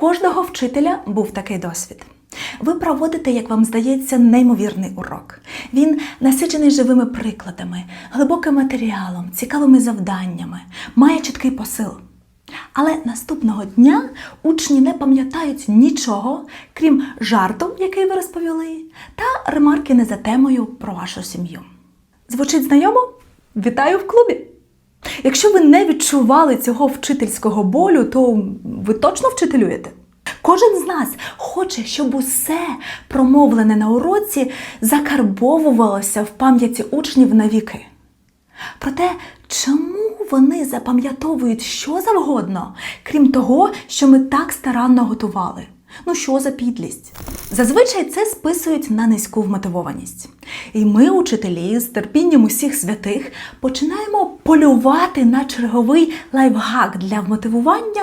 кожного вчителя був такий досвід. Ви проводите, як вам здається, неймовірний урок. Він насичений живими прикладами, глибоким матеріалом, цікавими завданнями, має чіткий посил. Але наступного дня учні не пам'ятають нічого, крім жарту, який ви розповіли, та ремарки не за темою про вашу сім'ю. Звучить знайомо? Вітаю в клубі! Якщо ви не відчували цього вчительського болю, то ви точно вчителюєте. Кожен з нас хоче, щоб усе промовлене на уроці закарбовувалося в пам'яті учнів навіки. Проте, чому вони запам'ятовують що завгодно, крім того, що ми так старанно готували? Ну що за підлість? Зазвичай це списують на низьку вмотивованість. І ми, учителі, з терпінням усіх святих, починаємо полювати на черговий лайфхак для вмотивування,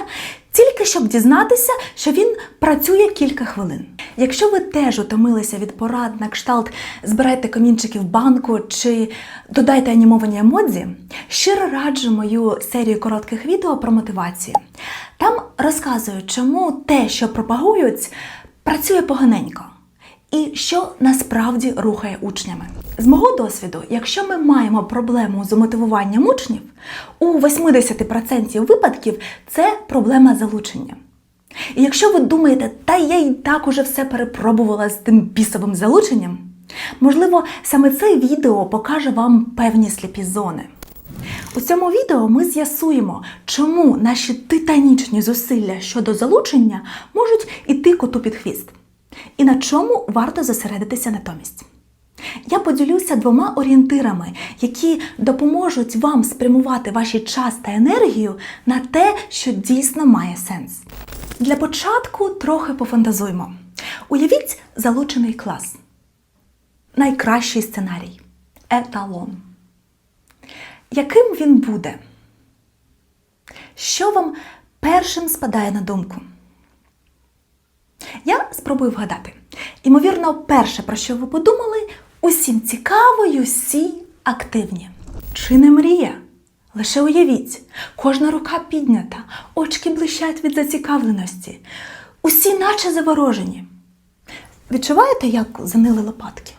тільки щоб дізнатися, що він працює кілька хвилин. Якщо ви теж утомилися від порад на кшталт збирайте камінчики в банку чи додайте анімовані емодзі, щиро раджу мою серію коротких відео про мотивацію. Там розказую, чому те, що пропагують, працює поганенько. І що насправді рухає учнями. З мого досвіду, якщо ми маємо проблему з мотивуванням учнів, у 80% випадків це проблема залучення. І якщо ви думаєте, та я і так уже все перепробувала з тим бісовим залученням, можливо, саме це відео покаже вам певні сліпі зони. У цьому відео ми з'ясуємо, чому наші титанічні зусилля щодо залучення можуть іти коту під хвіст, і на чому варто зосередитися натомість. Я поділюся двома орієнтирами, які допоможуть вам спрямувати ваші час та енергію на те, що дійсно має сенс. Для початку трохи пофантазуймо. Уявіть залучений клас. Найкращий сценарій еталон. Яким він буде? Що вам першим спадає на думку? Я спробую вгадати. Імовірно, перше, про що ви подумали, усім цікаво й усі активні. Чи не мрія? Лише уявіть, кожна рука піднята, очки блищать від зацікавленості. Усі наче заворожені. Відчуваєте, як занили лопатки?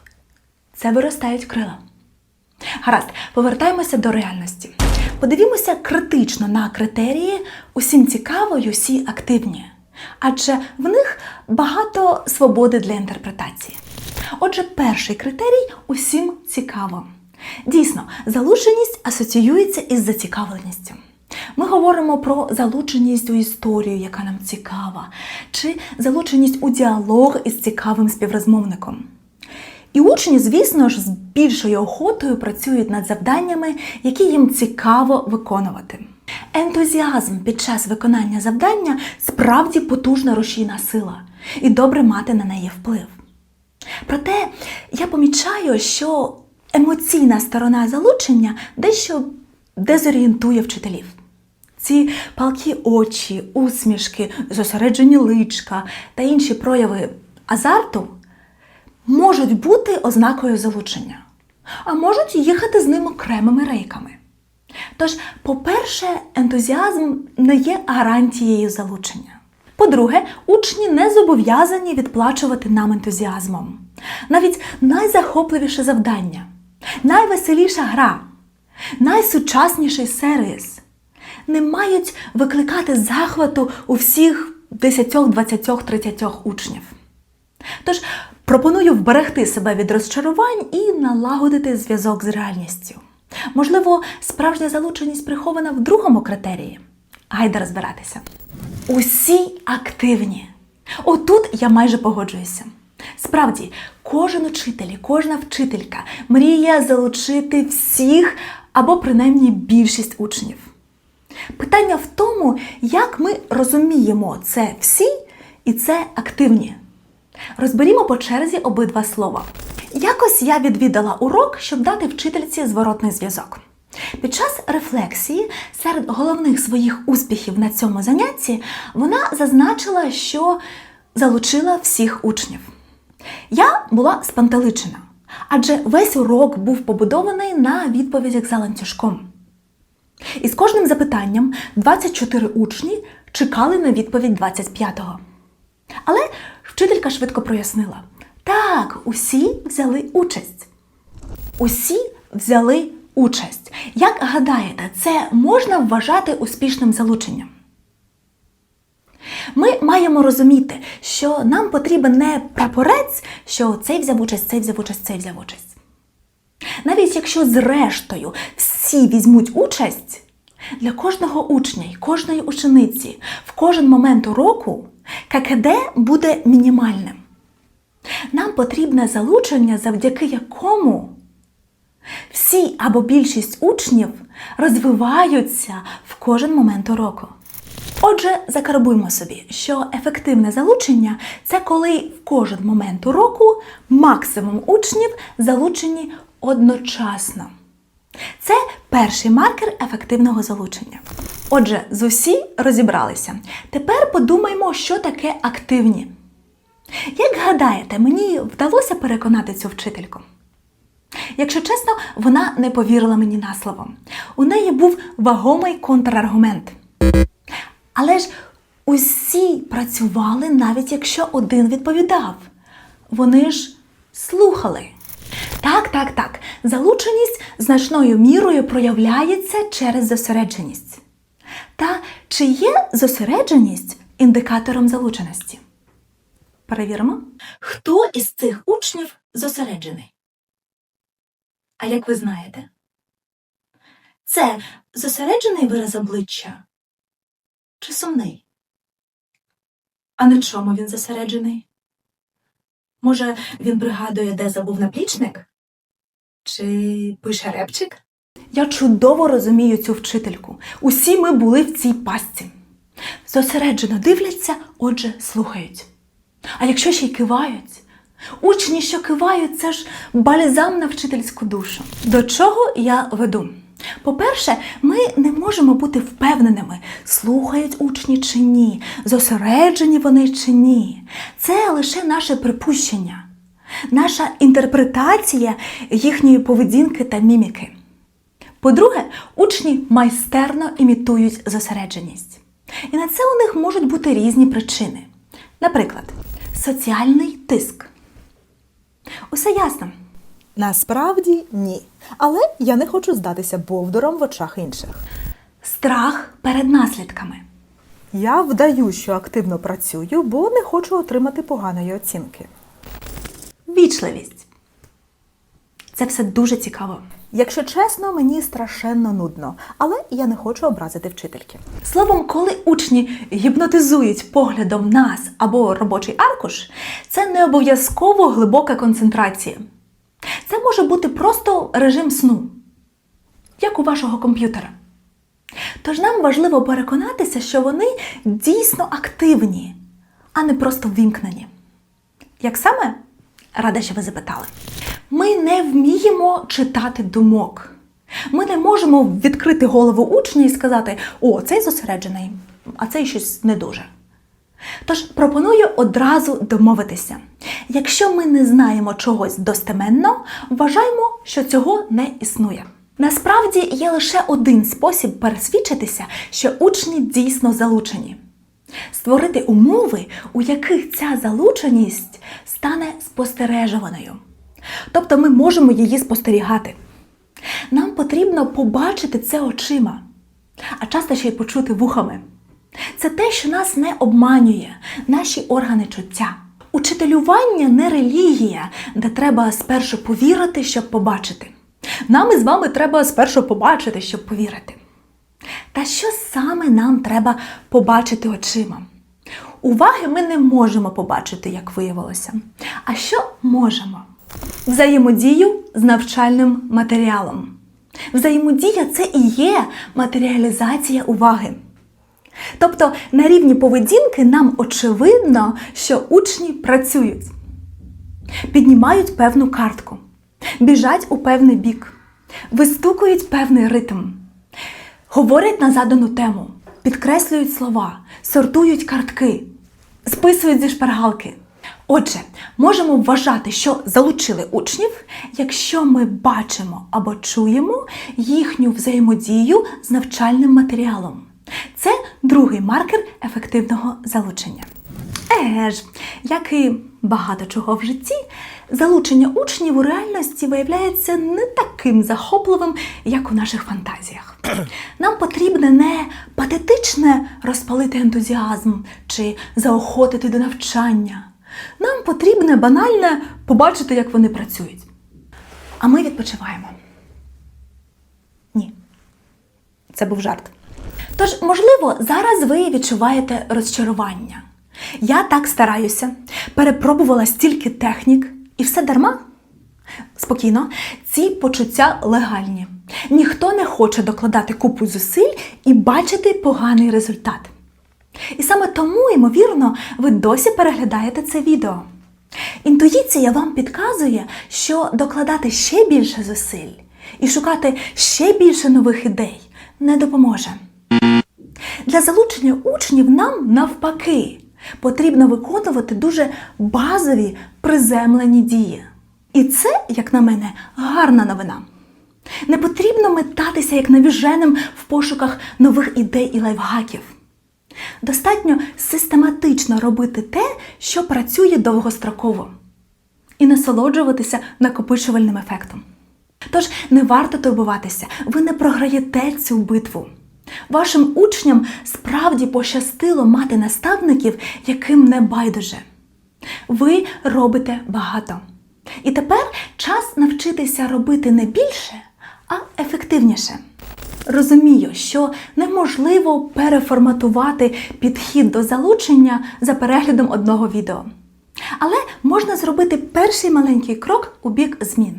Це виростають крила. Гаразд, повертаємося до реальності. Подивімося критично на критерії усім цікаво й усі активні. Адже в них багато свободи для інтерпретації. Отже, перший критерій усім цікаво. Дійсно, залученість асоціюється із зацікавленістю. Ми говоримо про залученість у історію, яка нам цікава, чи залученість у діалог із цікавим співрозмовником. І учні, звісно ж, з більшою охотою працюють над завданнями, які їм цікаво виконувати. Ентузіазм під час виконання завдання справді потужна рушійна сила, і добре мати на неї вплив. Проте я помічаю, що емоційна сторона залучення дещо дезорієнтує вчителів. Ці палкі очі, усмішки, зосереджені личка та інші прояви азарту можуть бути ознакою залучення, а можуть їхати з ним окремими рейками. Тож, по-перше, ентузіазм не є гарантією залучення. По-друге, учні не зобов'язані відплачувати нам ентузіазмом. Навіть найзахопливіше завдання, найвеселіша гра, найсучасніший сервіс не мають викликати захвату у всіх 10, 20, 30 учнів. Тож пропоную вберегти себе від розчарувань і налагодити зв'язок з реальністю. Можливо, справжня залученість прихована в другому критерії. Гайда розбиратися. Усі активні. Отут я майже погоджуюся. Справді, кожен учитель, кожна вчителька мріє залучити всіх або принаймні більшість учнів. Питання в тому, як ми розуміємо це всі і це активні. Розберімо по черзі обидва слова. Якось я відвідала урок, щоб дати вчительці зворотний зв'язок. Під час рефлексії серед головних своїх успіхів на цьому занятті вона зазначила, що залучила всіх учнів. Я була спантеличена, адже весь урок був побудований на відповідях за ланцюжком. І з кожним запитанням 24 учні чекали на відповідь 25-го. Але вчителька швидко прояснила: так, усі взяли участь. Усі взяли участь. Як гадаєте, це можна вважати успішним залученням? Ми маємо розуміти, що нам потрібен не прапорець, що цей взяв участь, цей взяв участь, цей взяв участь. Навіть якщо зрештою всі візьмуть участь, для кожного учня і кожної учениці в кожен момент уроку ККД буде мінімальним. Нам потрібне залучення, завдяки якому всі або більшість учнів розвиваються в кожен момент уроку. Отже, закарбуймо собі, що ефективне залучення це коли в кожен момент уроку максимум учнів залучені одночасно. Це перший маркер ефективного залучення. Отже, з усі розібралися. Тепер подумаймо, що таке активні. Як гадаєте, мені вдалося переконати цю вчительку? Якщо чесно, вона не повірила мені на слово. У неї був вагомий контраргумент. Але ж усі працювали, навіть якщо один відповідав. Вони ж слухали. Так, так, так. Залученість значною мірою проявляється через зосередженість. Та чи є зосередженість індикатором залученості? Перевіримо. Хто із цих учнів зосереджений? А як ви знаєте? Це зосереджений вираз обличчя чи сумний? А на чому він зосереджений? Може, він пригадує, де забув наплічник? Чи пише репчик? Я чудово розумію цю вчительку. Усі ми були в цій пастці. Зосереджено дивляться, отже, слухають. А якщо ще й кивають, учні, що кивають, це ж бальзам на вчительську душу. До чого я веду? По-перше, ми не можемо бути впевненими, слухають учні чи ні, зосереджені вони чи ні. Це лише наше припущення, наша інтерпретація їхньої поведінки та міміки. По-друге, учні майстерно імітують зосередженість. І на це у них можуть бути різні причини. Наприклад, соціальний тиск. Усе ясно. Насправді ні. Але я не хочу здатися бовдуром в очах інших. Страх перед наслідками. Я вдаю, що активно працюю, бо не хочу отримати поганої оцінки. Вічливість. Це все дуже цікаво. Якщо чесно, мені страшенно нудно, але я не хочу образити вчительки. Словом, коли учні гіпнотизують поглядом нас або робочий аркуш, це не обов'язково глибока концентрація. Це може бути просто режим сну, як у вашого комп'ютера. Тож нам важливо переконатися, що вони дійсно активні, а не просто ввімкнені. Як саме? Рада, що ви запитали. Ми не вміємо читати думок. Ми не можемо відкрити голову учня і сказати: о, цей зосереджений, а цей щось не дуже. Тож пропоную одразу домовитися. Якщо ми не знаємо чогось достеменно, вважаємо, що цього не існує. Насправді є лише один спосіб пересвідчитися, що учні дійсно залучені створити умови, у яких ця залученість стане спостережуваною. Тобто ми можемо її спостерігати. Нам потрібно побачити це очима, а часто ще й почути вухами. Це те, що нас не обманює, наші органи чуття. Учителювання не релігія, де треба спершу повірити, щоб побачити. Нам із вами треба спершу побачити, щоб повірити. Та що саме нам треба побачити очима? Уваги ми не можемо побачити, як виявилося. А що можемо? Взаємодію з навчальним матеріалом. Взаємодія це і є матеріалізація уваги. Тобто на рівні поведінки нам очевидно, що учні працюють, піднімають певну картку, біжать у певний бік, вистукують певний ритм, говорять на задану тему, підкреслюють слова, сортують картки, списують зі шпаргалки. Отже, можемо вважати, що залучили учнів, якщо ми бачимо або чуємо їхню взаємодію з навчальним матеріалом. Це другий маркер ефективного залучення. Еге ж, як і багато чого в житті, залучення учнів у реальності виявляється не таким захопливим, як у наших фантазіях. Нам потрібне не патетичне розпалити ентузіазм чи заохотити до навчання. Нам потрібне банальне побачити, як вони працюють. А ми відпочиваємо. Ні. Це був жарт. Тож, можливо, зараз ви відчуваєте розчарування. Я так стараюся, перепробувала стільки технік, і все дарма. Спокійно, ці почуття легальні. Ніхто не хоче докладати купу зусиль і бачити поганий результат. І саме тому, ймовірно, ви досі переглядаєте це відео. Інтуїція вам підказує, що докладати ще більше зусиль і шукати ще більше нових ідей не допоможе. Для залучення учнів нам навпаки потрібно виконувати дуже базові приземлені дії. І це, як на мене, гарна новина. Не потрібно метатися як навіженим в пошуках нових ідей і лайфхаків. Достатньо систематично робити те, що працює довгостроково, і насолоджуватися накопичувальним ефектом. Тож не варто турбуватися, ви не програєте цю битву. Вашим учням справді пощастило мати наставників, яким не байдуже. Ви робите багато. І тепер час навчитися робити не більше, а ефективніше. Розумію, що неможливо переформатувати підхід до залучення за переглядом одного відео. Але можна зробити перший маленький крок у бік змін.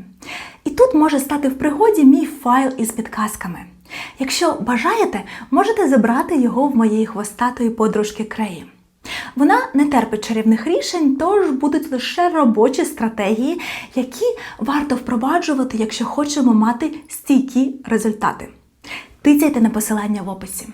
І тут може стати в пригоді мій файл із підказками. Якщо бажаєте, можете забрати його в моєї хвостатої подружки Креї. Вона не терпить чарівних рішень, тож будуть лише робочі стратегії, які варто впроваджувати, якщо хочемо мати стійкі результати. Тицяйте на посилання в описі.